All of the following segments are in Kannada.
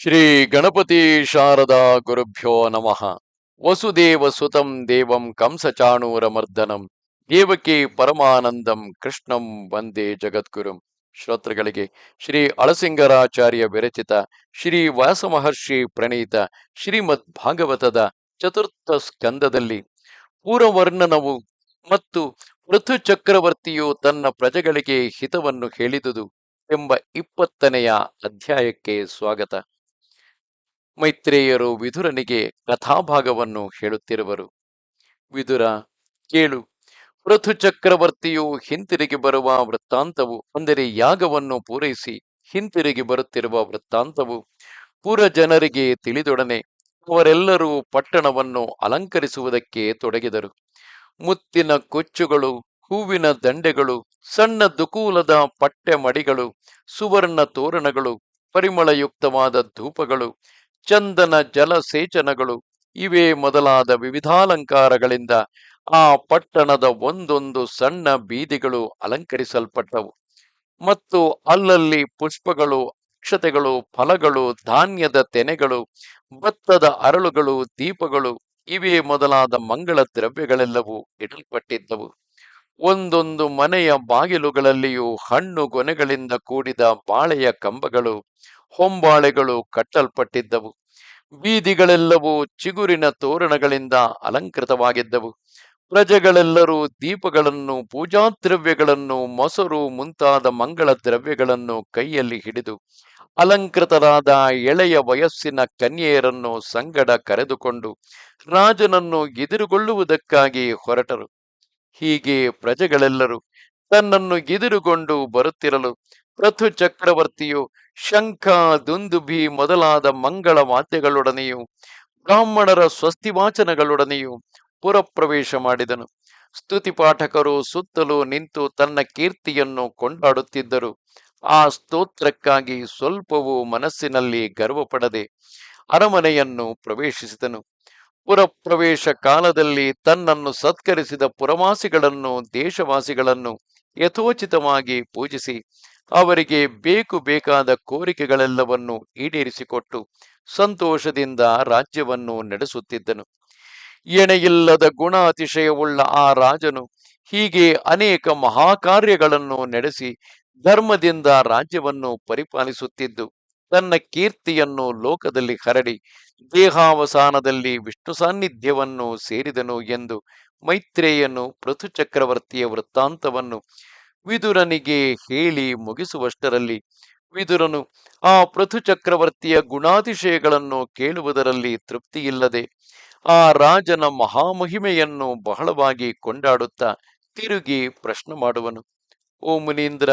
ಶ್ರೀ ಗಣಪತಿ ಶಾರದಾ ಗುರುಭ್ಯೋ ನಮಃ. ವಸುದೇವ ಸುತಂ ದೇವಂ ಕಂಸಚಾಣೂರಮರ್ದನಂ ದೇವಕಿ ಪರಮಾನಂದಂ ಕೃಷ್ಣಂ ವಂದೇ ಜಗದ್ಗುರುಂ. ಶ್ರೋತೃಗಳಿಗೆ ಶ್ರೀ ಅಳಸಿಂಗರಾಚಾರ್ಯ ವಿರಚಿತ, ಶ್ರೀ ವ್ಯಾಸಮಹರ್ಷಿ ಪ್ರಣೀತ, ಶ್ರೀಮದ್ ಭಾಗವತದ ಚತುರ್ಥ ಸ್ಕಂದದಲ್ಲಿ ಪೂರ್ವವರ್ಣನವು ಮತ್ತು ಪೃಥು ಚಕ್ರವರ್ತಿಯು ತನ್ನ ಪ್ರಜೆಗಳಿಗೆ ಹಿತವನ್ನು ಹೇಳಿದುದು ಎಂಬ ಇಪ್ಪತ್ತನೆಯ ಅಧ್ಯಾಯಕ್ಕೆ ಸ್ವಾಗತ. ಮೈತ್ರೇಯರು ವಿದುರನಿಗೆ ಕಥಾಭಾಗವನ್ನು ಹೇಳುತ್ತಿರುವರು. ವಿದುರ, ಕೇಳು. ಪೃಥು ಚಕ್ರವರ್ತಿಯು ಹಿಂತಿರುಗಿ ಬರುವ ವೃತ್ತಾಂತವು, ಅಂದರೆ ಯಾಗವನ್ನು ಪೂರೈಸಿ ಹಿಂತಿರುಗಿ ಬರುತ್ತಿರುವ ವೃತ್ತಾಂತವು ಪುರ ಜನರಿಗೆ ತಿಳಿದೊಡನೆ ಅವರೆಲ್ಲರೂ ಪಟ್ಟಣವನ್ನು ಅಲಂಕರಿಸುವುದಕ್ಕೆ ತೊಡಗಿದರು. ಮುತ್ತಿನ ಕೊಚ್ಚುಗಳು, ಹೂವಿನ ದಂಡೆಗಳು, ಸಣ್ಣ ದುಕೂಲದ ಪಟ್ಟೆ ಮಡಿಗಳು, ಸುವರ್ಣ ತೋರಣಗಳು, ಪರಿಮಳಯುಕ್ತವಾದ ಧೂಪಗಳು ಚಂದನ ಜಲಸೇಚನಗಳು ಇವೇ ಮೊದಲಾದ ವಿವಿಧಾಲಂಕಾರಗಳಿಂದ ಆ ಪಟ್ಟಣದ ಒಂದೊಂದು ಸಣ್ಣ ಬೀದಿಗಳು ಅಲಂಕರಿಸಲ್ಪಟ್ಟವು. ಮತ್ತು ಅಲ್ಲಲ್ಲಿ ಪುಷ್ಪಗಳು, ಅಕ್ಷತೆಗಳು, ಫಲಗಳು, ಧಾನ್ಯದ ತೆನೆಗಳು, ಭತ್ತದ ಅರಳುಗಳು, ದೀಪಗಳು ಇವೇ ಮೊದಲಾದ ಮಂಗಳ ದ್ರವ್ಯಗಳೆಲ್ಲವೂ ಇಡಲ್ಪಟ್ಟಿದ್ದವು. ಒಂದೊಂದು ಮನೆಯ ಬಾಗಿಲುಗಳಲ್ಲಿಯೂ ಹಣ್ಣು ಗೊನೆಗಳಿಂದ ಕೂಡಿದ ಬಾಳೆಯ ಕಂಬಗಳು ಹೊಂಬಾಳೆಗಳು ಕಟ್ಟಲ್ಪಟ್ಟಿದ್ದವು. ಬೀದಿಗಳೆಲ್ಲವೂ ಚಿಗುರಿನ ತೋರಣಗಳಿಂದ ಅಲಂಕೃತವಾಗಿದ್ದವು. ಪ್ರಜೆಗಳೆಲ್ಲರೂ ದೀಪಗಳನ್ನು ಪೂಜಾ ದ್ರವ್ಯಗಳನ್ನು ಮೊಸರು, ಮುಂತಾದ ಮಂಗಳ ದ್ರವ್ಯಗಳನ್ನು ಕೈಯಲ್ಲಿ ಹಿಡಿದು, ಅಲಂಕೃತರಾದ ಎಳೆಯ ವಯಸ್ಸಿನ ಕನ್ಯೆಯರನ್ನು ಸಂಗಡ ಕರೆದುಕೊಂಡು ರಾಜನನ್ನು ಎದುರುಗೊಳ್ಳುವುದಕ್ಕಾಗಿ ಹೊರಟರು. ಹೀಗೆ ಪ್ರಜೆಗಳೆಲ್ಲರೂ ತನ್ನನ್ನು ಎದುರುಗೊಂಡು ಬರುತ್ತಿರಲು ಪೃಥು ಚಕ್ರವರ್ತಿಯು ಶಂಖ ದುಂದುಭಿ ಮೊದಲಾದ ಮಂಗಳ ವಾದ್ಯಗಳೊಡನೆಯೂ ಬ್ರಾಹ್ಮಣರ ಸ್ವಸ್ತಿವಾಚನಗಳೊಡನೆಯೂ ಪುರಪ್ರವೇಶ ಮಾಡಿದನು. ಸ್ತುತಿ ಪಾಠಕರು ಸುತ್ತಲೂ ನಿಂತು ತನ್ನ ಕೀರ್ತಿಯನ್ನು ಕೊಂಡಾಡುತ್ತಿದ್ದರು. ಆ ಸ್ತೋತ್ರಕ್ಕಾಗಿ ಸ್ವಲ್ಪವೂ ಮನಸ್ಸಿನಲ್ಲಿ ಗರ್ವಪಡದೆ ಅರಮನೆಯನ್ನು ಪ್ರವೇಶಿಸಿದನು. ಪುರಪ್ರವೇಶ ಕಾಲದಲ್ಲಿ ತನ್ನನ್ನು ಸತ್ಕರಿಸಿದ ಪುರವಾಸಿಗಳನ್ನು ದೇಶವಾಸಿಗಳನ್ನು ಯಥೋಚಿತವಾಗಿ ಪೂಜಿಸಿ ಅವರಿಗೆ ಬೇಕು ಬೇಕಾದ ಕೋರಿಕೆಗಳೆಲ್ಲವನ್ನು ಈಡೇರಿಸಿಕೊಟ್ಟು ಸಂತೋಷದಿಂದ ರಾಜ್ಯವನ್ನು ನಡೆಸುತ್ತಿದ್ದನು. ಎಣೆಯಿಲ್ಲದ ಗುಣ ಅತಿಶಯವುಳ್ಳ ಆ ರಾಜನು ಹೀಗೆ ಅನೇಕ ಮಹಾಕಾರ್ಯಗಳನ್ನು ನಡೆಸಿ ಧರ್ಮದಿಂದ ರಾಜ್ಯವನ್ನು ಪರಿಪಾಲಿಸುತ್ತಿದ್ದು, ತನ್ನ ಕೀರ್ತಿಯನ್ನು ಲೋಕದಲ್ಲಿ ಹರಡಿ ದೇಹಾವಸಾನದಲ್ಲಿ ವಿಷ್ಣು ಸಾನ್ನಿಧ್ಯವನ್ನು ಸೇರಿದನು ಎಂದು ಮೈತ್ರೇಯನು ಪೃಥು ಚಕ್ರವರ್ತಿಯ ವೃತ್ತಾಂತವನ್ನು ವಿದುರನಿಗೆ ಹೇಳಿ ಮುಗಿಸುವಷ್ಟರಲ್ಲಿ ವಿದುರನು, ಆ ಪೃಥು ಚಕ್ರವರ್ತಿಯ ಗುಣಾತಿಶಯಗಳನ್ನು ಕೇಳುವುದರಲ್ಲಿ ತೃಪ್ತಿಯಿಲ್ಲದೆ, ಆ ರಾಜನ ಮಹಾಮಹಿಮೆಯನ್ನು ಬಹಳವಾಗಿ ಕೊಂಡಾಡುತ್ತಾ ತಿರುಗಿ ಪ್ರಶ್ನೆ ಮಾಡುವನು. ಓ ಮುನೀಂದ್ರ,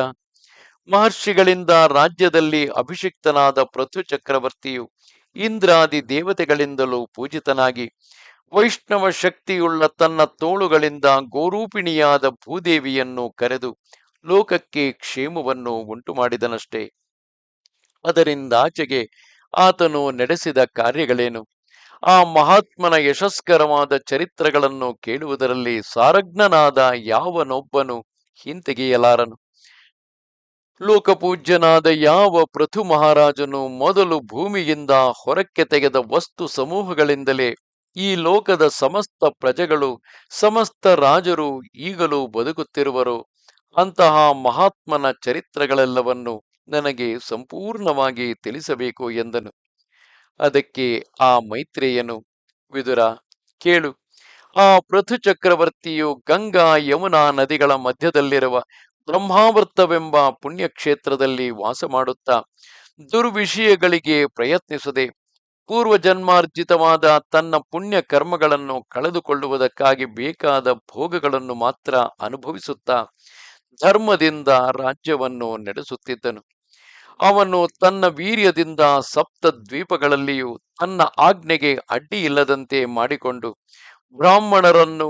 ಮಹರ್ಷಿಗಳಿಂದ ರಾಜ್ಯದಲ್ಲಿ ಅಭಿಷಿಕ್ತನಾದ ಪೃಥು ಚಕ್ರವರ್ತಿಯು ಇಂದ್ರಾದಿ ದೇವತೆಗಳಿಂದಲೂ ಪೂಜಿತನಾಗಿ, ವೈಷ್ಣವ ಶಕ್ತಿಯುಳ್ಳ ತನ್ನ ತೋಳುಗಳಿಂದ ಗೋರೂಪಿಣಿಯಾದ ಭೂದೇವಿಯನ್ನು ಕರೆದು ಲೋಕಕ್ಕೆ ಕ್ಷೇಮವನ್ನು ಉಂಟು ಮಾಡಿದನಷ್ಟೇ ಅದರಿಂದಾಚೆಗೆ ಆತನು ನಡೆಸಿದ ಕಾರ್ಯಗಳೇನು? ಆ ಮಹಾತ್ಮನ ಯಶಸ್ಕರವಾದ ಚರಿತ್ರಗಳನ್ನು ಕೇಳುವುದರಲ್ಲಿ ಸಾರಜ್ಞನಾದ ಯಾವನೊಬ್ಬನು ಹಿಂತೆಗೆಯಲಾರನು? ಲೋಕಪೂಜ್ಯನಾದ ಯಾವ ಪೃಥು ಮಹಾರಾಜನು ಮೊದಲು ಭೂಮಿಯಿಂದ ಹೊರಕ್ಕೆ ತೆಗೆದ ವಸ್ತು ಸಮೂಹಗಳಿಂದಲೇ ಈ ಲೋಕದ ಸಮಸ್ತ ಪ್ರಜೆಗಳು, ಸಮಸ್ತ ರಾಜರು ಈಗಲೂ ಬದುಕುತ್ತಿರುವರು? ಅಂತಹ ಮಹಾತ್ಮನ ಚರಿತ್ರೆಗಳೆಲ್ಲವನ್ನು ನನಗೆ ಸಂಪೂರ್ಣವಾಗಿ ತಿಳಿಸಬೇಕು ಎಂದನು. ಅದಕ್ಕೆ ಆ ಮೈತ್ರಿಯನು, ವಿದುರ, ಕೇಳು. ಆ ಪೃಥು ಚಕ್ರವರ್ತಿಯು ಗಂಗಾ ಯಮುನಾ ನದಿಗಳ ಮಧ್ಯದಲ್ಲಿರುವ ಬ್ರಹ್ಮಾವೃತವೆಂಬ ಪುಣ್ಯಕ್ಷೇತ್ರದಲ್ಲಿ ವಾಸ ಮಾಡುತ್ತಾ, ದುರ್ವಿಷಯಗಳಿಗೆ ಪ್ರಯತ್ನಿಸದೆ ಪೂರ್ವ ಜನ್ಮಾರ್ಜಿತವಾದ ತನ್ನ ಪುಣ್ಯ ಕರ್ಮಗಳನ್ನು ಕಳೆದುಕೊಳ್ಳುವುದಕ್ಕಾಗಿ ಬೇಕಾದ ಭೋಗಗಳನ್ನು ಮಾತ್ರ ಅನುಭವಿಸುತ್ತಾ ಧರ್ಮದಿಂದ ರಾಜ್ಯವನ್ನು ನಡೆಸುತ್ತಿದ್ದನು. ಅವನು ತನ್ನ ವೀರ್ಯದಿಂದ ಸಪ್ತ ದ್ವೀಪಗಳಲ್ಲಿಯೂ ತನ್ನ ಆಜ್ಞೆಗೆ ಅಡ್ಡಿ ಇಲ್ಲದಂತೆ ಮಾಡಿಕೊಂಡು ಬ್ರಾಹ್ಮಣರನ್ನು,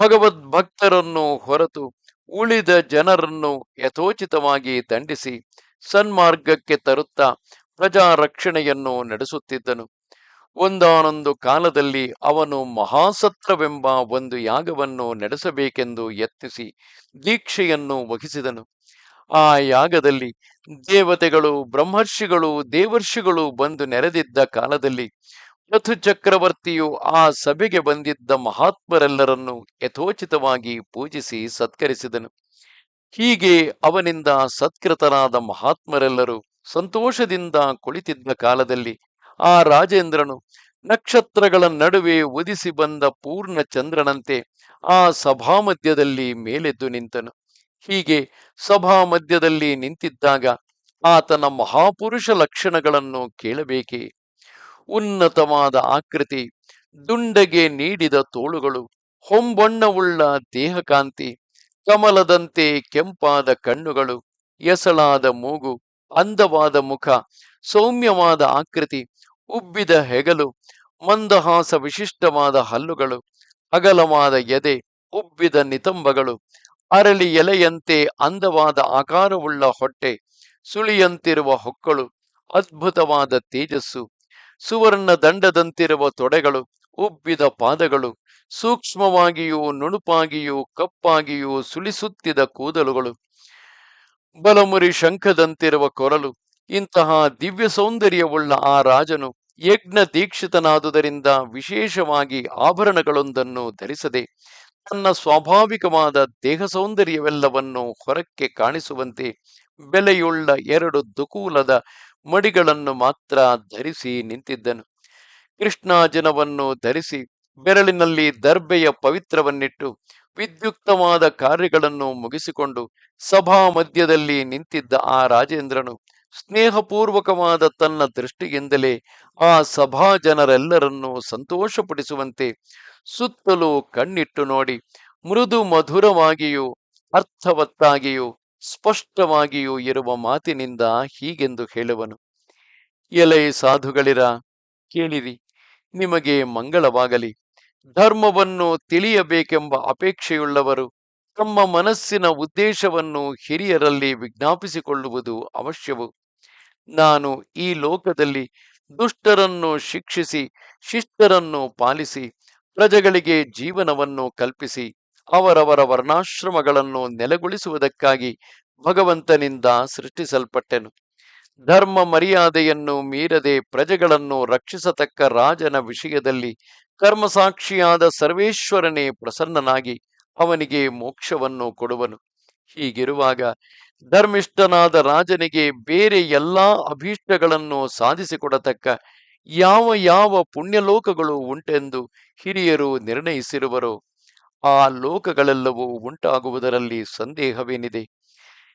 ಭಗವದ್ಭಕ್ತರನ್ನು ಹೊರತು ಉಳಿದ ಜನರನ್ನು ಯಥೋಚಿತವಾಗಿ ದಂಡಿಸಿ ಸನ್ಮಾರ್ಗಕ್ಕೆ ತರುತ್ತಾ ಪ್ರಜಾ ರಕ್ಷಣೆಯನ್ನು ನಡೆಸುತ್ತಿದ್ದನು. ಒಂದಾನೊಂದು ಕಾಲದಲ್ಲಿ ಅವನು ಮಹಾಸತ್ರವೆಂಬ ಒಂದು ಯಾಗವನ್ನು ನಡೆಸಬೇಕೆಂದು ಯತ್ನಿಸಿ ದೀಕ್ಷೆಯನ್ನು ವಹಿಸಿದನು. ಆ ಯಾಗದಲ್ಲಿ ದೇವತೆಗಳು, ಬ್ರಹ್ಮರ್ಷಿಗಳು, ದೇವರ್ಷಿಗಳು ಬಂದು ನೆರೆದಿದ್ದ ಕಾಲದಲ್ಲಿ ಪೃಥು ಚಕ್ರವರ್ತಿಯು ಆ ಸಭೆಗೆ ಬಂದಿದ್ದ ಮಹಾತ್ಮರೆಲ್ಲರನ್ನು ಯಥೋಚಿತವಾಗಿ ಪೂಜಿಸಿ ಸತ್ಕರಿಸಿದನು. ಹೀಗೆ ಅವನಿಂದ ಸತ್ಕೃತರಾದ ಮಹಾತ್ಮರೆಲ್ಲರೂ ಸಂತೋಷದಿಂದ ಕುಳಿತಿದ್ದ ಕಾಲದಲ್ಲಿ ಆ ರಾಜೇಂದ್ರನು ನಕ್ಷತ್ರಗಳ ನಡುವೆ ಉದಿಸಿ ಬಂದ ಪೂರ್ಣ ಚಂದ್ರನಂತೆ ಆ ಸಭಾಮಧ್ಯದಲ್ಲಿ ಮೇಲೆದ್ದು ನಿಂತನು. ಹೀಗೆ ಸಭಾ ಮಧ್ಯದಲ್ಲಿ ನಿಂತಿದ್ದಾಗ ಆತನ ಮಹಾಪುರುಷ ಲಕ್ಷಣಗಳನ್ನು ಕೇಳಬೇಕೆ? ಉನ್ನತವಾದ ಆಕೃತಿ, ದುಂಡಗೆ ನೀಡಿದ ತೋಳುಗಳು, ಹೊಂಬಣ್ಣವುಳ್ಳ ದೇಹಕಾಂತಿ, ಕಮಲದಂತೆ ಕೆಂಪಾದ ಕಣ್ಣುಗಳು, ಎಸಳಾದ ಮೂಗು, ಅಂದವಾದ ಮುಖ, ಸೌಮ್ಯವಾದ ಆಕೃತಿ ಉಬ್ಬಿದ ಹೆಗಲು, ಮಂದಹಾಸ ವಿಶಿಷ್ಟವಾದ ಹಲ್ಲುಗಳು ಅಗಲವಾದ ಎದೆ, ಉಬ್ಬಿದ ನಿತಂಬಗಳು, ಅರಳಿ ಎಲೆಯಂತೆ ಅಂದವಾದ ಆಕಾರವುಳ್ಳ ಹೊಟ್ಟೆ, ಸುಳಿಯಂತಿರುವ ಹೊಕ್ಕಳು, ಅದ್ಭುತವಾದ ತೇಜಸ್ಸು, ಸುವರ್ಣ ದಂಡದಂತಿರುವ ತೊಡೆಗಳು, ಉಬ್ಬಿದ ಪಾದಗಳು, ಸೂಕ್ಷ್ಮವಾಗಿಯೂ ನುಣುಪಾಗಿಯೂ ಕಪ್ಪಾಗಿಯೂ ಸುಳಿಸುತ್ತಿದ ಕೂದಲುಗಳು, ಬಲಮುರಿ ಶಂಖದಂತಿರುವ ಕೊರಲು ಇಂತಹ ದಿವ್ಯ ಸೌಂದರ್ಯವುಳ್ಳ ಆ ರಾಜನು ಯಜ್ಞ ದೀಕ್ಷಿತನಾದುದರಿಂದ ವಿಶೇಷವಾಗಿ ಆಭರಣಗಳೊಂದನ್ನು ಧರಿಸದೆ ತನ್ನ ಸ್ವಾಭಾವಿಕವಾದ ದೇಹ ಸೌಂದರ್ಯವೆಲ್ಲವನ್ನು ಹೊರಕ್ಕೆ ಕಾಣಿಸುವಂತೆ ಬೆಲೆಯುಳ್ಳ ಎರಡು ದುಕೂಲದ ಮಡಿಗಳನ್ನು ಮಾತ್ರ ಧರಿಸಿ ನಿಂತಿದ್ದನು. ಕೃಷ್ಣಾಜನವನ್ನು ಧರಿಸಿ ಬೆರಳಿನಲ್ಲಿ ದರ್ಬೆಯ ಪವಿತ್ರವನ್ನಿಟ್ಟು ವಿದ್ಯುಕ್ತವಾದ ಕಾರ್ಯಗಳನ್ನು ಮುಗಿಸಿಕೊಂಡು ಸಭಾ ಮಧ್ಯದಲ್ಲಿ ನಿಂತಿದ್ದ ಆ ರಾಜೇಂದ್ರನು ಸ್ನೇಹಪೂರ್ವಕವಾದ ತನ್ನ ದೃಷ್ಟಿಯಿಂದಲೇ ಆ ಸಭಾ ಜನರೆಲ್ಲರನ್ನೂ ಸಂತೋಷಪಡಿಸುವಂತೆ ಸುತ್ತಲೂ ಕಣ್ಣಿಟ್ಟು ನೋಡಿ ಮೃದು ಮಧುರವಾಗಿಯೂ ಅರ್ಥವತ್ತಾಗಿಯೂ ಸ್ಪಷ್ಟವಾಗಿಯೂ ಇರುವ ಮಾತಿನಿಂದ ಹೀಗೆಂದು ಹೇಳುವನು. ಎಲೈ ಸಾಧುಗಳಿರ, ಕೇಳಿರಿ, ನಿಮಗೆ ಮಂಗಳವಾಗಲಿ. ಧರ್ಮವನ್ನು ತಿಳಿಯಬೇಕೆಂಬ ಅಪೇಕ್ಷೆಯುಳ್ಳವರು ತಮ್ಮ ಮನಸ್ಸಿನ ಉದ್ದೇಶವನ್ನು ಹಿರಿಯರಲ್ಲಿ ವಿಜ್ಞಾಪಿಸಿಕೊಳ್ಳುವುದು ಅವಶ್ಯವು. ನಾನು ಈ ಲೋಕದಲ್ಲಿ ದುಷ್ಟರನ್ನು ಶಿಕ್ಷಿಸಿ, ಶಿಷ್ಟರನ್ನು ಪಾಲಿಸಿ, ಪ್ರಜೆಗಳಿಗೆ ಜೀವನವನ್ನು ಕಲ್ಪಿಸಿ, ಅವರವರ ವರ್ಣಾಶ್ರಮಗಳನ್ನು ನೆಲೆಗೊಳಿಸುವುದಕ್ಕಾಗಿ ಭಗವಂತನಿಂದ ಸೃಷ್ಟಿಸಲ್ಪಟ್ಟೆನು. ಧರ್ಮ ಮರ್ಯಾದೆಯನ್ನು ಮೀರದೆ ಪ್ರಜೆಗಳನ್ನು ರಕ್ಷಿಸತಕ್ಕ ರಾಜನ ವಿಷಯದಲ್ಲಿ ಕರ್ಮಸಾಕ್ಷಿಯಾದ ಸರ್ವೇಶ್ವರನೇ ಪ್ರಸನ್ನನಾಗಿ ಅವನಿಗೆ ಮೋಕ್ಷವನ್ನು ಕೊಡುವನು. ಹೀಗಿರುವಾಗ ಧರ್ಮಿಷ್ಠನಾದ ರಾಜನಿಗೆ ಬೇರೆ ಎಲ್ಲಾ ಅಭೀಷ್ಟಗಳನ್ನು ಸಾಧಿಸಿಕೊಡತಕ್ಕ ಯಾವ ಯಾವ ಪುಣ್ಯಲೋಕಗಳು ಉಂಟೆಂದು ಹಿರಿಯರು ನಿರ್ಣಯಿಸಿರುವರು. ಆ ಲೋಕಗಳೆಲ್ಲವೂ ಉಂಟಾಗುವುದರಲ್ಲಿ ಸಂದೇಹವೇನಿದೆ?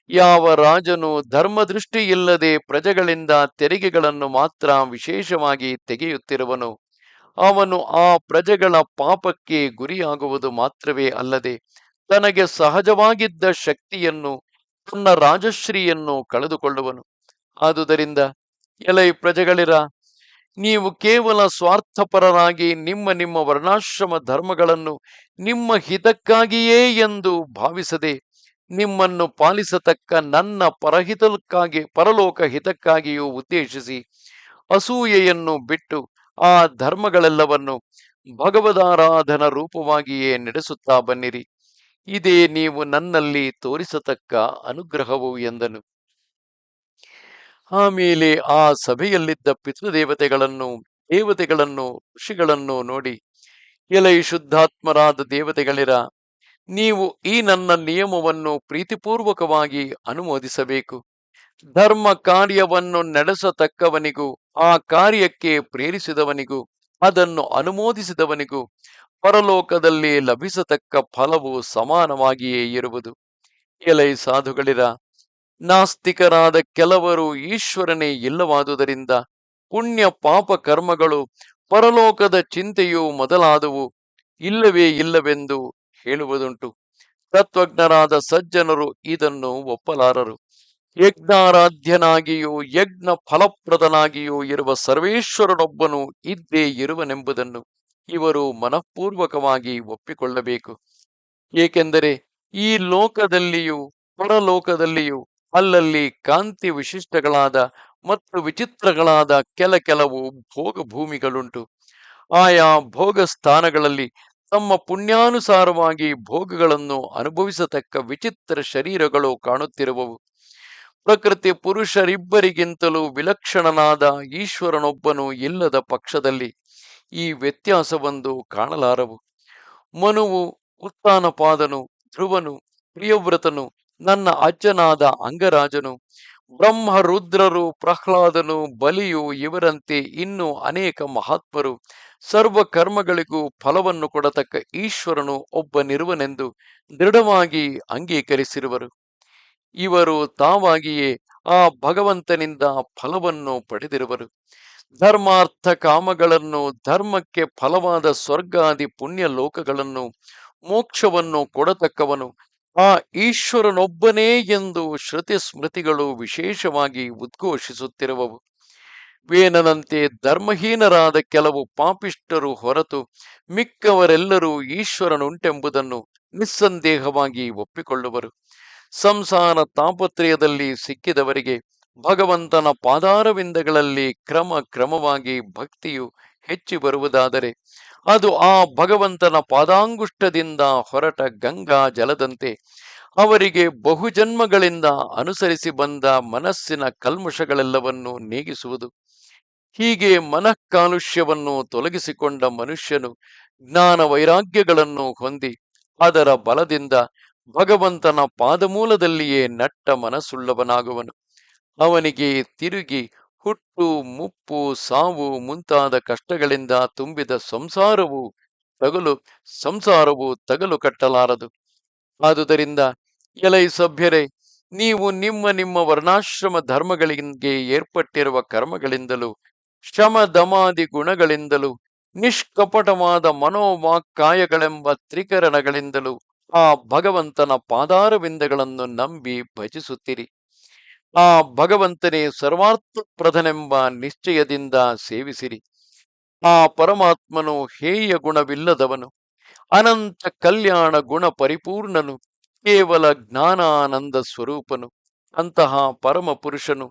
ಯಾವ ರಾಜನು ಧರ್ಮದೃಷ್ಟಿ ಇಲ್ಲದೆ ಪ್ರಜೆಗಳಿಂದ ತೆರಿಗೆಗಳನ್ನು ಮಾತ್ರ ವಿಶೇಷವಾಗಿ ತೆಗೆಯುತ್ತಿರುವನು, ಅವನು ಆ ಪ್ರಜೆಗಳ ಪಾಪಕ್ಕೆ ಗುರಿಯಾಗುವುದು ಮಾತ್ರವೇ ಅಲ್ಲದೆ ತನಗೆ ಸಹಜವಾಗಿದ್ದ ಶಕ್ತಿಯನ್ನು ತನ್ನ ರಾಜಶ್ರೀಯನ್ನು ಕಳೆದುಕೊಳ್ಳುವನು. ಆದುದರಿಂದ, ಎಲೈ ಪ್ರಜೆಗಳಿರ, ನೀವು ಕೇವಲ ಸ್ವಾರ್ಥಪರರಾಗಿ ನಿಮ್ಮ ನಿಮ್ಮ ವರ್ಣಾಶ್ರಮ ಧರ್ಮಗಳನ್ನು ನಿಮ್ಮ ಹಿತಕ್ಕಾಗಿಯೇ ಎಂದು ಭಾವಿಸದೆ, ನಿಮ್ಮನ್ನು ಪಾಲಿಸತಕ್ಕ ನನ್ನ ಪರಹಿತಕ್ಕಾಗಿ, ಪರಲೋಕ ಹಿತಕ್ಕಾಗಿಯೂ ಉದ್ದೇಶಿಸಿ, ಅಸೂಯೆಯನ್ನು ಬಿಟ್ಟು ಆ ಧರ್ಮಗಳೆಲ್ಲವನ್ನು ಭಗವದಾರಾಧನ ರೂಪವಾಗಿಯೇ ನಡೆಸುತ್ತಾ ಬನ್ನಿರಿ. ಇದೇ ನೀವು ನನ್ನಲ್ಲಿ ತೋರಿಸತಕ್ಕ ಅನುಗ್ರಹವು ಎಂದನು. ಆಮೇಲೆ ಆ ಸಭೆಯಲ್ಲಿದ್ದ ಪಿತೃದೇವತೆಗಳನ್ನು, ದೇವತೆಗಳನ್ನು, ಋಷಿಗಳನ್ನು ನೋಡಿ, ಎಲೈ ಶುದ್ಧಾತ್ಮರಾದ ದೇವತೆಗಳಿರ, ನೀವು ಈ ನನ್ನ ನಿಯಮವನ್ನು ಪ್ರೀತಿಪೂರ್ವಕವಾಗಿ ಅನುಮೋದಿಸಬೇಕು. ಧರ್ಮ ಕಾರ್ಯವನ್ನು ನಡೆಸತಕ್ಕವನಿಗೂ, ಆ ಕಾರ್ಯಕ್ಕೆ ಪ್ರೇರಿಸಿದವನಿಗೂ, ಅದನ್ನು ಅನುಮೋದಿಸಿದವನಿಗೂ ಪರಲೋಕದಲ್ಲಿ ಲಭಿಸತಕ್ಕ ಫಲವು ಸಮಾನವಾಗಿಯೇ ಇರುವುದು. ಎಲೈ ಸಾಧುಗಳಿರ, ನಾಸ್ತಿಕರಾದ ಕೆಲವರು ಈಶ್ವರನೇ ಇಲ್ಲವಾದುದರಿಂದ ಪುಣ್ಯ ಪಾಪ ಕರ್ಮಗಳು ಪರಲೋಕದ ಚಿಂತೆಯು ಮೊದಲಾದವು ಇಲ್ಲವೇ ಇಲ್ಲವೆಂದು ಹೇಳುವುದುಂಟು. ತತ್ವಜ್ಞರಾದ ಸಜ್ಜನರು ಇದನ್ನು ಒಪ್ಪಲಾರರು. ಯಜ್ಞಾರಾಧ್ಯನಾಗಿಯೂ ಯಜ್ಞ ಫಲಪ್ರದನಾಗಿಯೂ ಇರುವ ಸರ್ವೇಶ್ವರನೊಬ್ಬನು ಇದ್ದೇ ಇರುವನೆಂಬುದನ್ನು ಇವರು ಮನಃಪೂರ್ವಕವಾಗಿ ಒಪ್ಪಿಕೊಳ್ಳಬೇಕು. ಏಕೆಂದರೆ ಈ ಲೋಕದಲ್ಲಿಯೂ ಪರಲೋಕದಲ್ಲಿಯೂ ಅಲ್ಲಲ್ಲಿ ಕಾಂತಿ ವಿಶಿಷ್ಟಗಳಾದ ಮತ್ತು ವಿಚಿತ್ರಗಳಾದ ಕೆಲ ಕೆಲವು ಭೋಗ ಭೂಮಿಗಳುಂಟು ಆಯಾ ಭೋಗ ಸ್ಥಾನಗಳಲ್ಲಿ ತಮ್ಮ ಪುಣ್ಯಾನುಸಾರವಾಗಿ ಭೋಗಗಳನ್ನು ಅನುಭವಿಸತಕ್ಕ ವಿಚಿತ್ರ ಶರೀರಗಳು ಕಾಣುತ್ತಿರುವವು. ಪ್ರಕೃತಿ ಪುರುಷರಿಬ್ಬರಿಗಿಂತಲೂ ವಿಲಕ್ಷಣನಾದ ಈಶ್ವರನೊಬ್ಬನು ಇಲ್ಲದ ಪಕ್ಷದಲ್ಲಿ ಈ ವ್ಯತ್ಯಾಸವೊಂದು ಕಾಣಲಾರವು. ಮನುವು, ಉತ್ಥಾನಪಾದನು, ಧ್ರುವನು, ಪ್ರಿಯವ್ರತನು, ನನ್ನ ಅಜ್ಜನಾದ ಅಂಗರಾಜನು ಬ್ರಹ್ಮ ರುದ್ರರು ಪ್ರಹ್ಲಾದನು, ಬಲಿಯು ಇವರಂತೆ ಇನ್ನೂ ಅನೇಕ ಮಹಾತ್ಮರು. ಸರ್ವ ಕರ್ಮಗಳಿಗೂ ಫಲವನ್ನು ಕೊಡತಕ್ಕ ಈಶ್ವರನು ಒಬ್ಬನಿರುವನೆಂದು ದೃಢವಾಗಿ ಅಂಗೀಕರಿಸಿರುವರು. ಇವರು ತಾವಾಗಿಯೇ ಆ ಭಗವಂತನಿಂದ ಫಲವನ್ನು ಪಡೆದಿರುವರು. ಧರ್ಮಾರ್ಥ ಕಾಮಗಳನ್ನು, ಧರ್ಮಕ್ಕೆ ಫಲವಾದ ಸ್ವರ್ಗಾದಿ ಪುಣ್ಯ ಲೋಕಗಳನ್ನು, ಮೋಕ್ಷವನ್ನು ಕೊಡತಕ್ಕವನು. ಆ ಈಶ್ವರನೊಬ್ಬನೇ ಎಂದು ಶ್ರುತಿ ಸ್ಮೃತಿಗಳು ವಿಶೇಷವಾಗಿ ಉದ್ಘೋಷಿಸುತ್ತಿರುವವು. ವೇನನಂತೆ ಧರ್ಮಹೀನರಾದ ಕೆಲವು ಪಾಪಿಷ್ಟರು ಹೊರತು ಮಿಕ್ಕವರೆಲ್ಲರೂ ಈಶ್ವರನುಂಟೆಂಬುದನ್ನು ನಿಸ್ಸಂದೇಹವಾಗಿ ಒಪ್ಪಿಕೊಳ್ಳುವರು. ಸಂಸಾರ ತಾಪತ್ರಯದಲ್ಲಿ ಸಿಕ್ಕಿದವರಿಗೆ ಭಗವಂತನ ಪಾದಾರವಿಂದಗಳಲ್ಲಿ ಕ್ರಮ ಕ್ರಮವಾಗಿ ಭಕ್ತಿಯು ಹೆಚ್ಚಿ ಬರುವುದಾದರೆ ಅದು ಆ ಭಗವಂತನ ಪಾದಾಂಗುಷ್ಟದಿಂದ ಹೊರಟ ಗಂಗಾ ಜಲದಂತೆ ಅವರಿಗೆ ಬಹುಜನ್ಮಗಳಿಂದ ಅನುಸರಿಸಿ ಬಂದ ಮನಸ್ಸಿನ ಕಲ್ಮುಷಗಳೆಲ್ಲವನ್ನು ನೀಗಿಸುವುದು. ಹೀಗೆ ಮನಃಕಾಲುಷ್ಯವನ್ನು ತೊಲಗಿಸಿಕೊಂಡ ಮನುಷ್ಯನು ಜ್ಞಾನ ವೈರಾಗ್ಯಗಳನ್ನು ಹೊಂದಿ ಅದರ ಬಲದಿಂದ ಭಗವಂತನ ಪಾದಮೂಲದಲ್ಲಿಯೇ ನಟ್ಟ ಮನಸ್ಸುಳ್ಳವನಾಗುವನು. ಅವನಿಗೆ ತಿರುಗಿ ಹುಟ್ಟು, ಮುಪ್ಪು, ಸಾವು ಮುಂತಾದ ಕಷ್ಟಗಳಿಂದ ತುಂಬಿದ ಸಂಸಾರವು ತಗಲು ಸಂಸಾರವು ತಗಲು ಕಟ್ಟಲಾರದು. ಆದುದರಿಂದ ಎಲೈ ಸಭ್ಯರೇ, ನೀವು ನಿಮ್ಮ ನಿಮ್ಮ ವರ್ಣಾಶ್ರಮ ಧರ್ಮಗಳಿಗೆ ಏರ್ಪಟ್ಟಿರುವ ಕರ್ಮಗಳಿಂದಲೂ, ಶ್ರಮ ದಮಾದಿ ಗುಣಗಳಿಂದಲೂ, ನಿಷ್ಕಪಟವಾದ ಮನೋವಾಕ್ಕಾಯಗಳೆಂಬ ತ್ರಿಕರಣಗಳಿಂದಲೂ ಆ ಭಗವಂತನ ಪಾದಾರವಿಂದಗಳನ್ನು ನಂಬಿ ಭಜಿಸುತ್ತಿರಿ. ಆ ಭಗವಂತನೇ ಸರ್ವಾರ್ಥ ಪ್ರಧನೆಂಬ ನಿಶ್ಚಯದಿಂದ ಸೇವಿಸಿರಿ. ಆ ಪರಮಾತ್ಮನು ಹೇಯ ಗುಣವಿಲ್ಲದವನು, ಅನಂತ ಕಲ್ಯಾಣ ಗುಣ ಪರಿಪೂರ್ಣನು, ಕೇವಲ ಜ್ಞಾನಾನಂದ ಸ್ವರೂಪನು, ಅಂತಹ ಪರಮ ಪುರುಷನು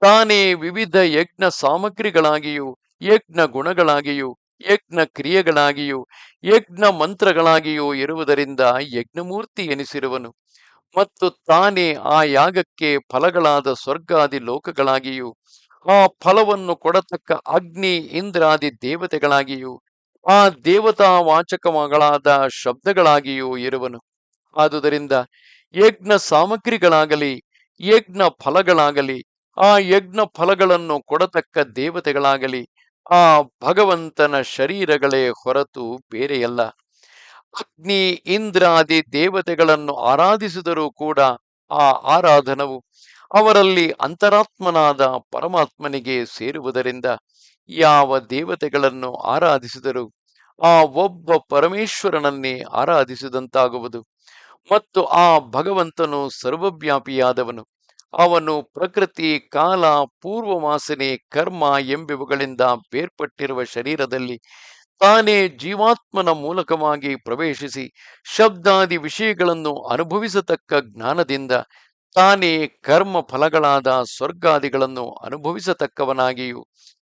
ತಾನೇ ವಿವಿಧ ಯಜ್ಞ ಸಾಮಗ್ರಿಗಳಾಗಿಯೂ, ಯಜ್ಞ ಗುಣಗಳಾಗಿಯೂ, ಯಜ್ಞ ಕ್ರಿಯೆಗಳಾಗಿಯೂ, ಯಜ್ಞ ಮಂತ್ರಗಳಾಗಿಯೂ ಇರುವುದರಿಂದ ಯಜ್ಞಮೂರ್ತಿ ಎನಿಸಿರುವನು. ಮತ್ತು ತಾನೇ ಆ ಯಾಗಕ್ಕೆ ಫಲಗಳಾದ ಸ್ವರ್ಗಾದಿ ಲೋಕಗಳಾಗಿಯೂ, ಆ ಫಲವನ್ನು ಕೊಡತಕ್ಕ ಅಗ್ನಿ ಇಂದ್ರಾದಿ ದೇವತೆಗಳಾಗಿಯೂ, ಆ ದೇವತಾ ವಾಚಕಗಳಾದ ಶಬ್ದಗಳಾಗಿಯೂ ಇರುವನು. ಆದುದರಿಂದ ಯಜ್ಞ ಸಾಮಗ್ರಿಗಳಾಗಲಿ, ಯಜ್ಞ ಫಲಗಳಾಗಲಿ, ಆ ಯಜ್ಞ ಫಲಗಳನ್ನು ಕೊಡತಕ್ಕ ದೇವತೆಗಳಾಗಲಿ, ಆ ಭಗವಂತನ ಶರೀರಗಳೇ ಹೊರತು ಬೇರೆಯಲ್ಲ. ಅಗ್ನಿ ಇಂದ್ರಾದಿ ದೇವತೆಗಳನ್ನು ಆರಾಧಿಸಿದರೂ ಕೂಡ ಆ ಆರಾಧನವು ಅವರಲ್ಲಿ ಅಂತರಾತ್ಮನಾದ ಪರಮಾತ್ಮನಿಗೆ ಸೇರುವುದರಿಂದ ಯಾವ ದೇವತೆಗಳನ್ನು ಆರಾಧಿಸಿದರೂ ಆ ಒಬ್ಬ ಪರಮೇಶ್ವರನನ್ನೇ ಆರಾಧಿಸಿದಂತಾಗುವುದು. ಮತ್ತು ಆ ಭಗವಂತನು ಸರ್ವವ್ಯಾಪಿಯಾದವನು. ಅವನು ಪ್ರಕೃತಿ, ಕಾಲ, ಪೂರ್ವವಾಸನೆ, ಕರ್ಮ ಎಂಬಿವುಗಳಿಂದ ಬೇರ್ಪಟ್ಟಿರುವ ಶರೀರದಲ್ಲಿ ತಾನೇ ಜೀವಾತ್ಮನ ಮೂಲಕವಾಗಿ ಪ್ರವೇಶಿಸಿ ಶಬ್ದಾದಿ ವಿಷಯಗಳನ್ನು ಅನುಭವಿಸತಕ್ಕ ಜ್ಞಾನದಿಂದ ತಾನೇ ಕರ್ಮ ಫಲಗಳಾದ ಸ್ವರ್ಗಾದಿಗಳನ್ನು ಅನುಭವಿಸತಕ್ಕವನಾಗಿಯೂ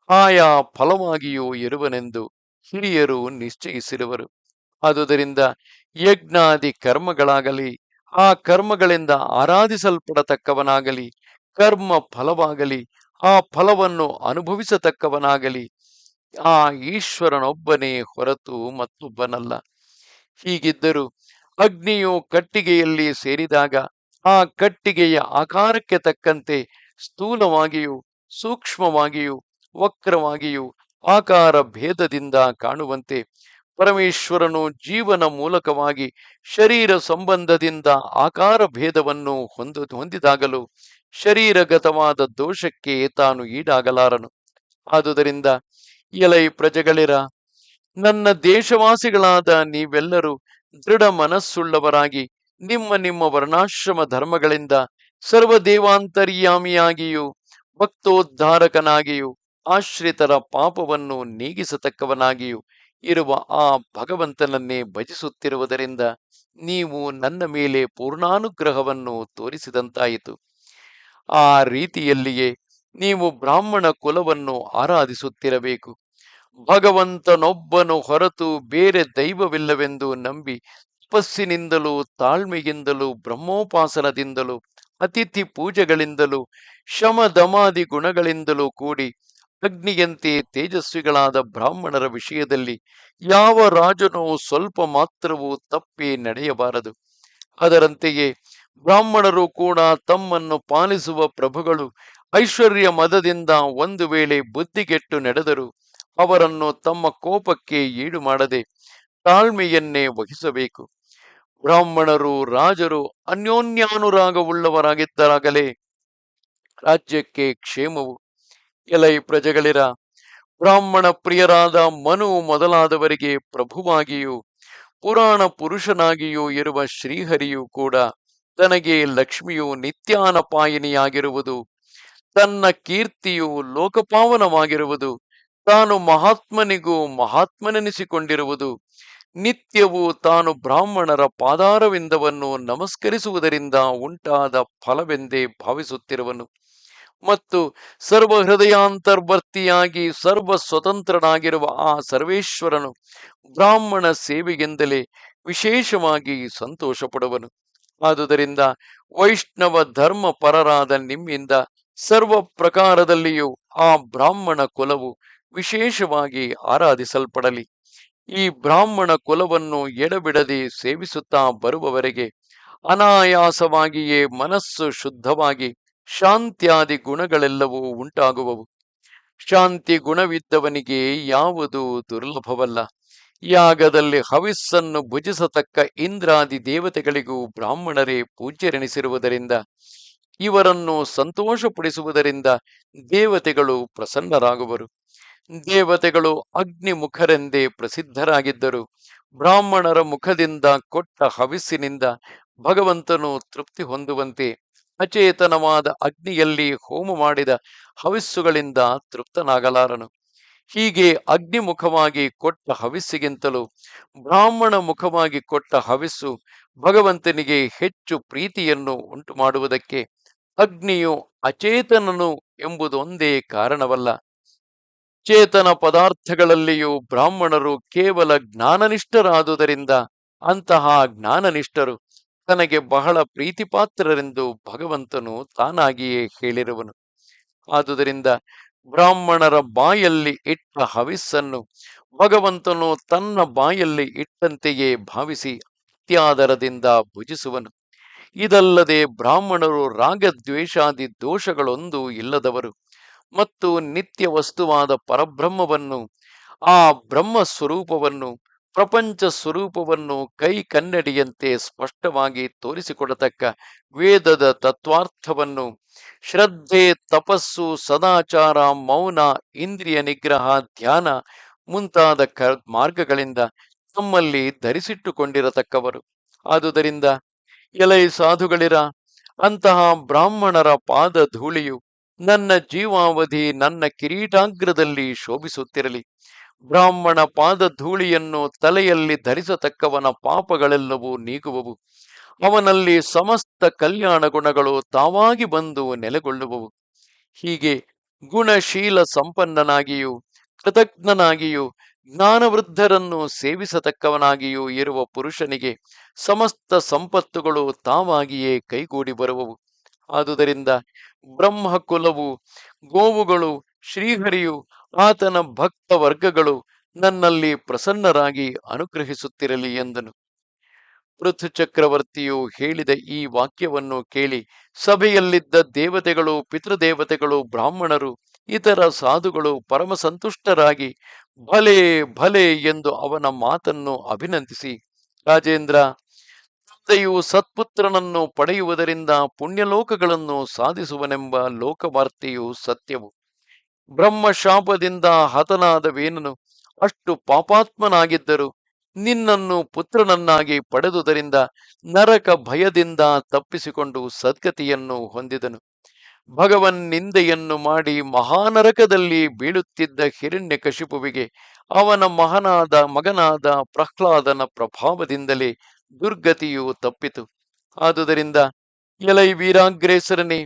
ಆಯಾ ಫಲವಾಗಿಯೂ ಇರುವನೆಂದು ಹಿರಿಯರು ನಿಶ್ಚಯಿಸಿರುವರು. ಆದುದರಿಂದ ಯಜ್ಞಾದಿ ಕರ್ಮಗಳಾಗಲಿ, ಆ ಕರ್ಮಗಳಿಂದ ಆರಾಧಿಸಲ್ಪಡತಕ್ಕವನಾಗಲಿ, ಕರ್ಮ ಫಲವಾಗಲಿ, ಆ ಫಲವನ್ನು ಅನುಭವಿಸತಕ್ಕವನಾಗಲಿ ಆ ಈಶ್ವರನೊಬ್ಬನೇ ಹೊರತು ಮತ್ತೊಬ್ಬನಲ್ಲ. ಹೀಗಿದ್ದರೂ ಅಗ್ನಿಯು ಕಟ್ಟಿಗೆಯಲ್ಲಿ ಸೇರಿದಾಗ ಆ ಕಟ್ಟಿಗೆಯ ಆಕಾರಕ್ಕೆ ತಕ್ಕಂತೆ ಸ್ಥೂಲವಾಗಿಯೂ ಸೂಕ್ಷ್ಮವಾಗಿಯೂ ವಕ್ರವಾಗಿಯೂ ಆಕಾರ ಭೇದದಿಂದ ಕಾಣುವಂತೆ ಪರಮೇಶ್ವರನು ಜೀವನ ಮೂಲಕವಾಗಿ ಶರೀರ ಸಂಬಂಧದಿಂದ ಆಕಾರ ಭೇದವನ್ನು ಹೊಂದ ಹೊಂದಿದಾಗಲೂ ಶರೀರಗತವಾದ ದೋಷಕ್ಕೆ ತಾನು ಈಡಾಗಲಾರನು. ಆದುದರಿಂದ ಎಲೈ ಪ್ರಜೆಗಳಿರ? ನನ್ನ ದೇಶವಾಸಿಗಳಾದ ನೀವೆಲ್ಲರೂ ದೃಢ ಮನಸ್ಸುಳ್ಳವರಾಗಿ ನಿಮ್ಮ ನಿಮ್ಮ ವರ್ಣಾಶ್ರಮ ಧರ್ಮಗಳಿಂದ ಸರ್ವದೇವಾಂತರ್ಯಾಮಿಯಾಗಿಯೂ, ಭಕ್ತೋದ್ಧಾರಕನಾಗಿಯೂ, ಆಶ್ರಿತರ ಪಾಪವನ್ನು ನೀಗಿಸತಕ್ಕವನಾಗಿಯೂ ಇರುವ ಆ ಭಗವಂತನನ್ನೇ ಭಜಿಸುತ್ತಿರುವುದರಿಂದ ನೀವು ನನ್ನ ಮೇಲೆ ಪೂರ್ಣಾನುಗ್ರಹವನ್ನು ತೋರಿಸಿದಂತಾಯಿತು. ಆ ರೀತಿಯಲ್ಲಿಯೇ ನೀವು ಬ್ರಾಹ್ಮಣ ಕುಲವನ್ನು ಆರಾಧಿಸುತ್ತಿರಬೇಕು. ಭಗವಂತನೊಬ್ಬನು ಹೊರತು ಬೇರೆ ದೈವವಿಲ್ಲವೆಂದು ನಂಬಿ ತಪಸ್ಸಿನಿಂದಲೂ ತಾಳ್ಮೆಯಿಂದಲೂ ಬ್ರಹ್ಮೋಪಾಸನದಿಂದಲೂ ಅತಿಥಿ ಪೂಜೆಗಳಿಂದಲೂ ಶಮದಮಾದಿ ಗುಣಗಳಿಂದಲೂ ಕೂಡಿ ಅಗ್ನಿಯಂತೆ ತೇಜಸ್ವಿಗಳಾದ ಬ್ರಾಹ್ಮಣರ ವಿಷಯದಲ್ಲಿ ಯಾವ ರಾಜನೂ ಸ್ವಲ್ಪ ಮಾತ್ರವೂ ತಪ್ಪಿ ನಡೆಯಬಾರದು. ಅದರಂತೆಯೇ ಬ್ರಾಹ್ಮಣರು ಕೂಡ ತಮ್ಮನ್ನು ಪಾಲಿಸುವ ಪ್ರಭುಗಳು ಐಶ್ವರ್ಯ ಮದದಿಂದ ಒಂದು ವೇಳೆ ಬುದ್ಧಿಗೆಟ್ಟು ನಡೆದರು. ಅವರನ್ನು ತಮ್ಮ ಕೋಪಕ್ಕೆ ಈಡು ಮಾಡದೆ ತಾಳ್ಮೆಯನ್ನೇ ವಹಿಸಬೇಕು. ಬ್ರಾಹ್ಮಣರು, ರಾಜರು, ಅನ್ಯೋನ್ಯಾನುರಾಗವುಳ್ಳವರಾಗಿದ್ದರಾಗಲೇ ರಾಜ್ಯಕ್ಕೆ ಕ್ಷೇಮವು ಎಲೈ ಪ್ರಜೆಗಳಿರ. ಬ್ರಾಹ್ಮಣ ಪ್ರಿಯರಾದ ಮನು ಮೊದಲಾದವರಿಗೆ ಪ್ರಭುವಾಗಿಯೂ, ಪುರಾಣ ಪುರುಷನಾಗಿಯೂ ಇರುವ ಶ್ರೀಹರಿಯೂ ಕೂಡ ತನಗೆ ಲಕ್ಷ್ಮಿಯು ನಿತ್ಯಾನಪಾಯಿನಿಯಾಗಿರುವುದು, ತನ್ನ ಕೀರ್ತಿಯು ಲೋಕಪಾವನವಾಗಿರುವುದು ತಾನು ಮಹಾತ್ಮನಿಗೂ ಮಹಾತ್ಮನೆನಿಸಿಕೊಂಡಿರುವುದು, ನಿತ್ಯವೂ ತಾನು ಬ್ರಾಹ್ಮಣರ ಪಾದಾರವಿಂದವನ್ನು ನಮಸ್ಕರಿಸುವುದರಿಂದ ಉಂಟಾದ ಫಲವೆಂದೇ ಭಾವಿಸುತ್ತಿರುವನು. ಮತ್ತು ಸರ್ವ ಹೃದಯಾಂತರ್ವರ್ತಿಯಾಗಿ ಸರ್ವ ಸ್ವತಂತ್ರನಾಗಿರುವ ಆ ಸರ್ವೇಶ್ವರನು ಬ್ರಾಹ್ಮಣ ಸೇವೆಗೆಂದಲೇ ವಿಶೇಷವಾಗಿ ಸಂತೋಷ ಪಡುವನು ಆದುದರಿಂದ ವೈಷ್ಣವ ಧರ್ಮ ಪರರಾದ ನಿಮ್ಮಿಂದ ಸರ್ವ ಪ್ರಕಾರದಲ್ಲಿಯೂ ಆ ಬ್ರಾಹ್ಮಣ ಕುಲವು ವಿಶೇಷವಾಗಿ ಆರಾಧಿಸಲ್ಪಡಲಿ. ಈ ಬ್ರಾಹ್ಮಣ ಕುಲವನ್ನು ಎಡಬಿಡದೆ ಸೇವಿಸುತ್ತಾ ಬರುವವರೆಗೆ ಅನಾಯಾಸವಾಗಿಯೇ ಮನಸ್ಸು ಶುದ್ಧವಾಗಿ ಶಾಂತ್ಯಾದಿ ಗುಣಗಳೆಲ್ಲವೂ ಉಂಟಾಗುವವು. ಶಾಂತಿ ಗುಣವಿದ್ದವನಿಗೆ ಯಾವುದು ದುರ್ಲಭವಲ್ಲ. ಯಾಗದಲ್ಲಿ ಹವಿಸ್ಸನ್ನು ಭುಜಿಸತಕ್ಕ ಇಂದ್ರಾದಿ ದೇವತೆಗಳಿಗೂ ಬ್ರಾಹ್ಮಣರೇ ಪೂಜ್ಯರೆನಿಸಿರುವುದರಿಂದ, ಇವರನ್ನು ಸಂತೋಷಪಡಿಸುವುದರಿಂದ ದೇವತೆಗಳು ಪ್ರಸನ್ನರಾಗುವರು. ದೇವತೆಗಳು ಅಗ್ನಿ ಮುಖರೆಂದೇ ಪ್ರಸಿದ್ಧರಾಗಿದ್ದರು. ಬ್ರಾಹ್ಮಣರ ಮುಖದಿಂದ ಕೊಟ್ಟ ಹವಿಸ್ಸಿನಿಂದ ಭಗವಂತನು ತೃಪ್ತಿ ಹೊಂದುವಂತೆ ಅಚೇತನವಾದ ಅಗ್ನಿಯಲ್ಲಿ ಹೋಮ ಮಾಡಿದ ಹವಿಸ್ಸುಗಳಿಂದ ತೃಪ್ತನಾಗಲಾರನು. ಹೀಗೆ ಅಗ್ನಿ ಮುಖವಾಗಿ ಕೊಟ್ಟ ಹವಿಸ್ಸಿಗಿಂತಲೂ ಬ್ರಾಹ್ಮಣ ಮುಖವಾಗಿ ಕೊಟ್ಟ ಹವಿಸ್ಸು ಭಗವಂತನಿಗೆ ಹೆಚ್ಚು ಪ್ರೀತಿಯನ್ನು ಉಂಟು ಮಾಡುವುದಕ್ಕೆ ಅಗ್ನಿಯು ಅಚೇತನನು ಎಂಬುದೊಂದೇ ಕಾರಣವಲ್ಲ. ಚೇತನ ಪದಾರ್ಥಗಳಲ್ಲಿಯೂ ಬ್ರಾಹ್ಮಣರು ಕೇವಲ ಜ್ಞಾನನಿಷ್ಠರಾದುದರಿಂದ ಅಂತಹ ಜ್ಞಾನನಿಷ್ಠರು ತನಗೆ ಬಹಳ ಪ್ರೀತಿಪಾತ್ರರೆಂದು ಭಗವಂತನು ತಾನಾಗಿಯೇ ಹೇಳಿರುವನು. ಆದುದರಿಂದ ಬ್ರಾಹ್ಮಣರ ಬಾಯಲ್ಲಿ ಇಟ್ಟ ಹವಿಸ್ಸನ್ನು ಭಗವಂತನು ತನ್ನ ಬಾಯಲ್ಲಿ ಇಟ್ಟಂತೆಯೇ ಭಾವಿಸಿ ಅತ್ಯಾದರದಿಂದ ಭುಜಿಸುವನು. ಇದಲ್ಲದೆ ಬ್ರಾಹ್ಮಣರು ರಾಗದ್ವೇಷಾದಿ ದೋಷಗಳೊಂದು ಇಲ್ಲದವರು ಮತ್ತು ನಿತ್ಯ ವಸ್ತುವಾದ ಪರಬ್ರಹ್ಮವನ್ನು, ಆ ಬ್ರಹ್ಮ ಸ್ವರೂಪವನ್ನು, ಪ್ರಪಂಚ ಸ್ವರೂಪವನ್ನು ಕೈ ಕನ್ನಡಿಯಂತೆ ಸ್ಪಷ್ಟವಾಗಿ ತೋರಿಸಿಕೊಡತಕ್ಕ ವೇದದ ತತ್ವಾರ್ಥವನ್ನು ಶ್ರದ್ಧೆ, ತಪಸ್ಸು, ಸದಾಚಾರ, ಮೌನ, ಇಂದ್ರಿಯ ನಿಗ್ರಹ, ಧ್ಯಾನ ಮುಂತಾದ ಕ ಮಾರ್ಗಗಳಿಂದ ತಮ್ಮಲ್ಲಿ ಧರಿಸಿಟ್ಟುಕೊಂಡಿರತಕ್ಕವರು. ಆದುದರಿಂದ ಎಲೈ ಸಾಧುಗಳಿರ ಅಂತಹ ಬ್ರಾಹ್ಮಣರ ಪಾದ ಧೂಳಿಯು ನನ್ನ ಜೀವಾವಧಿ ನನ್ನ ಕಿರೀಟಾಗ್ರದಲ್ಲಿ ಶೋಭಿಸುತ್ತಿರಲಿ. ಬ್ರಾಹ್ಮಣ ಪಾದ ಧೂಳಿಯನ್ನು ತಲೆಯಲ್ಲಿ ಧರಿಸತಕ್ಕವನ ಪಾಪಗಳೆಲ್ಲವೂ ನೀಗುವವು. ಅವನಲ್ಲಿ ಸಮಸ್ತ ಕಲ್ಯಾಣ ಗುಣಗಳು ತಾವಾಗಿ ಬಂದು ನೆಲೆಗೊಳ್ಳುವವು. ಹೀಗೆ ಗುಣಶೀಲ ಸಂಪನ್ನನಾಗಿಯೂ, ಕೃತಜ್ಞನಾಗಿಯೂ, ಜ್ಞಾನವೃದ್ಧರನ್ನು ಸೇವಿಸತಕ್ಕವನಾಗಿಯೂ ಇರುವ ಪುರುಷನಿಗೆ ಸಮಸ್ತ ಸಂಪತ್ತುಗಳು ತಾವಾಗಿಯೇ ಕೈಗೂಡಿ ಬರುವವು. ಆದುದರಿಂದ ಬ್ರಹ್ಮ ಕುಲವು ಗೋವುಗಳು, ಶ್ರೀಹರಿಯು, ಆತನ ಭಕ್ತ ವರ್ಗಗಳು ನನ್ನಲ್ಲಿ ಪ್ರಸನ್ನರಾಗಿ ಅನುಗ್ರಹಿಸುತ್ತಿರಲಿ ಎಂದನು. ಪೃಥು ಚಕ್ರವರ್ತಿಯು ಹೇಳಿದ ಈ ವಾಕ್ಯವನ್ನು ಕೇಳಿ ಸಭೆಯಲ್ಲಿದ್ದ ದೇವತೆಗಳು, ಪಿತೃದೇವತೆಗಳು, ಬ್ರಾಹ್ಮಣರು, ಇತರ ಸಾಧುಗಳು ಪರಮ ಸಂತುಷ್ಟರಾಗಿ ಭಲೆ ಭಲೆ ಎಂದು ಅವನ ಮಾತನ್ನು ಅಭಿನಂದಿಸಿ, ರಾಜೇಂದ್ರ ತಂದೆಯು ಸತ್ಪುತ್ರನನ್ನು ಪಡೆಯುವುದರಿಂದ ಪುಣ್ಯಲೋಕಗಳನ್ನು ಸಾಧಿಸುವನೆಂಬ ಲೋಕವಾರ್ತೆಯು ಸತ್ಯವು. ಬ್ರಹ್ಮ ಶಾಪದಿಂದ ಹತನಾದ ವೇನನು ಅಷ್ಟು ಪಾಪಾತ್ಮನಾಗಿದ್ದರು ನಿನ್ನನ್ನು ಪುತ್ರನನ್ನಾಗಿ ಪಡೆದುದರಿಂದ ನರಕ ಭಯದಿಂದ ತಪ್ಪಿಸಿಕೊಂಡು ಸದ್ಗತಿಯನ್ನು ಹೊಂದಿದನು. ಭಗವನ್ ನಿಂದೆಯನ್ನು ಮಾಡಿ ಮಹಾನರಕದಲ್ಲಿ ಬೀಳುತ್ತಿದ್ದ ಹಿರಣ್ಯ ಕಶಿಪುವಿಗೆ ಅವನ ಮಹನಾದ ಮಗನಾದ ಪ್ರಹ್ಲಾದನ ಪ್ರಭಾವದಿಂದಲೇ ದುರ್ಗತಿಯು ತಪ್ಪಿತು. ಆದುದರಿಂದ ಎಲೈ ವೀರಾಗ್ರೇಸರನೇ,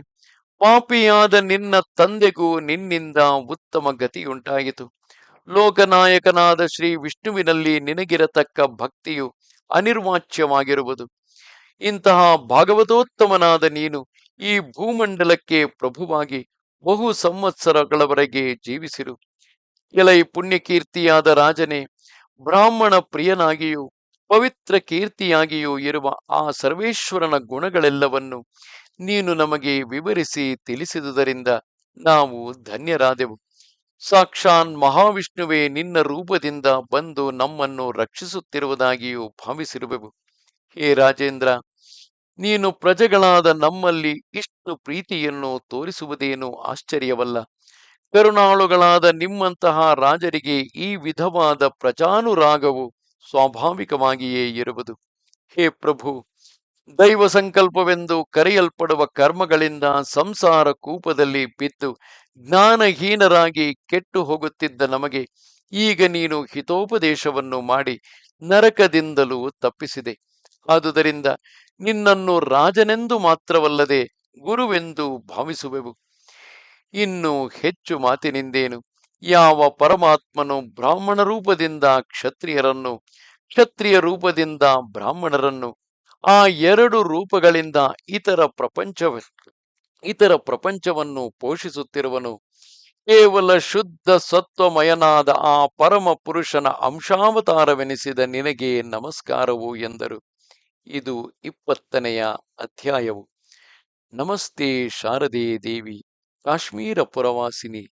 ಪಾಪಿಯಾದ ನಿನ್ನ ತಂದೆಗೂ ನಿನ್ನಿಂದ ಉತ್ತಮ ಗತಿಯುಂಟಾಯಿತು. ಲೋಕನಾಯಕನಾದ ಶ್ರೀ ವಿಷ್ಣುವಿನಲ್ಲಿ ನಿನಗಿರತಕ್ಕ ಭಕ್ತಿಯು ಅನಿರ್ವಾಚ್ಯವಾಗಿರುವುದು. ಇಂತಹ ಭಾಗವತೋತ್ತಮನಾದ ನೀನು ಈ ಭೂಮಂಡಲಕ್ಕೆ ಪ್ರಭುವಾಗಿ ಬಹು ಸಂವತ್ಸರಗಳವರೆಗೆ ಜೀವಿಸಿರು. ಎಲೈ ಪುಣ್ಯಕೀರ್ತಿಯಾದ ರಾಜನೇ, ಬ್ರಾಹ್ಮಣ ಪ್ರಿಯನಾಗಿಯೂ ಪವಿತ್ರ ಕೀರ್ತಿಯಾಗಿಯೂ ಇರುವ ಆ ಸರ್ವೇಶ್ವರನ ಗುಣಗಳೆಲ್ಲವನ್ನು ನೀನು ನಮಗೆ ವಿವರಿಸಿ ತಿಳಿಸಿದುದರಿಂದ ನಾವು ಧನ್ಯರಾದೆವು. ಸಾಕ್ಷಾನ್ ಮಹಾವಿಷ್ಣುವೇ ನಿನ್ನ ರೂಪದಿಂದ ಬಂದು ನಮ್ಮನ್ನು ರಕ್ಷಿಸುತ್ತಿರುವುದಾಗಿಯೂ ಭಾವಿಸಿರುವೆವು. ಹೇ ರಾಜೇಂದ್ರ, ನೀನು ಪ್ರಜೆಗಳಾದ ನಮ್ಮಲ್ಲಿ ಇಷ್ಟು ಪ್ರೀತಿಯನ್ನು ತೋರಿಸುವುದೇನು ಆಶ್ಚರ್ಯವಲ್ಲ. ಕರುಣಾಳುಗಳಾದ ನಿಮ್ಮಂತಹ ರಾಜರಿಗೆ ಈ ವಿಧವಾದ ಪ್ರಜಾನುರಾಗವು ಸ್ವಾಭಾವಿಕವಾಗಿಯೇ ಇರುವುದು. ಹೇ ಪ್ರಭು, ದೈವ ಸಂಕಲ್ಪವೆಂದು ಕರೆಯಲ್ಪಡುವ ಕರ್ಮಗಳಿಂದ ಸಂಸಾರ ಕೂಪದಲ್ಲಿ ಬಿದ್ದು ಜ್ಞಾನಹೀನರಾಗಿ ಕೆಟ್ಟು ಹೋಗುತ್ತಿದ್ದ ನಮಗೆ ಈಗ ನೀನು ಹಿತೋಪದೇಶವನ್ನು ಮಾಡಿ ನರಕದಿಂದಲೂ ತಪ್ಪಿಸಿದೆ. ಆದುದರಿಂದ ನಿನ್ನನ್ನು ರಾಜನೆಂದು ಮಾತ್ರವಲ್ಲದೆ ಗುರುವೆಂದು ಭಾವಿಸುವೆವು. ಇನ್ನು ಹೆಚ್ಚು ಮಾತಿನಿಂದೇನು? ಯಾವ ಪರಮಾತ್ಮನು ಬ್ರಾಹ್ಮಣ ರೂಪದಿಂದ ಕ್ಷತ್ರಿಯರನ್ನು, ಕ್ಷತ್ರಿಯ ರೂಪದಿಂದ ಬ್ರಾಹ್ಮಣರನ್ನು, ಆ ಎರಡು ರೂಪಗಳಿಂದ ಇತರ ಪ್ರಪಂಚ ಇತರ ಪ್ರಪಂಚವನ್ನು ಪೋಷಿಸುತ್ತಿರುವನು. ಕೇವಲ ಶುದ್ಧ ಸತ್ವಮಯನಾದ ಆ ಪರಮ ಪುರುಷನ ಅಂಶಾವತಾರವೆನಿಸಿದ ನಿನಗೆ ನಮಸ್ಕಾರವು ಎಂದರು. ಇದು ಇಪ್ಪತ್ತನೆಯ ಅಧ್ಯಾಯವು. ನಮಸ್ತೆ ಶಾರದೆ ದೇವಿ, ಕಾಶ್ಮೀರ ಪುರವಾಸಿನಿ.